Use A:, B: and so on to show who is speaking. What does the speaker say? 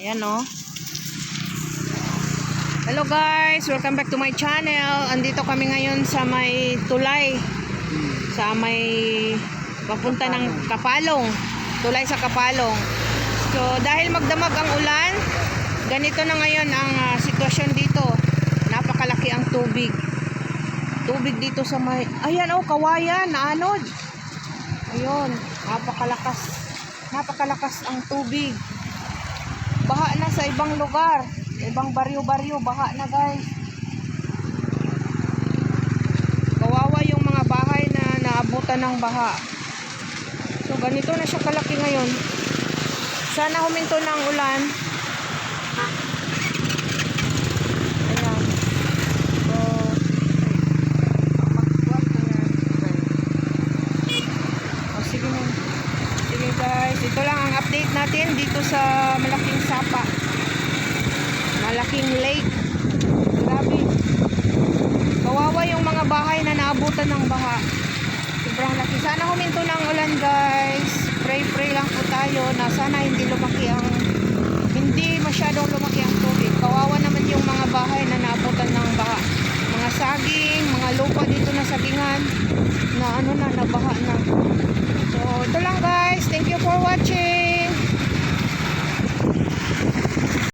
A: Ayan o. Hello guys, welcome back to my channel. Andito kami ngayon sa may tulay. Sa may papunta ng Kapalong. Tulay sa Kapalong. So dahil magdamag ang ulan, ganito na ngayon ang ah, sitwasyon dito. Napakalaki ang tubig. Tubig dito sa may... Ayan oh, kawayan, naanod. Ayun, napakalakas. Napakalakas ang tubig. Baha na sa ibang lugar. Ibang baryo-baryo, baha na guys. Kawawa yung mga bahay na naabutan ng baha. So ganito na siya kalaki ngayon. Sana huminto ang ulan. Ayan. So, magbuhat na yan. O, sige na. Sige guys, ito lang ang update natin dito sa Malaking Malaking lake. Grabe. Kawawa yung mga bahay na naabutan ng baha. Sobrang laki. Sana huminto ng ulan guys. Pray pray lang po tayo na sana hindi lumaki ang hindi masyadong lumaki ang tubig. Kawawa naman yung mga bahay na naabutan ng baha. Mga saging, mga lupa dito na sagingan na ano na, nabaha na.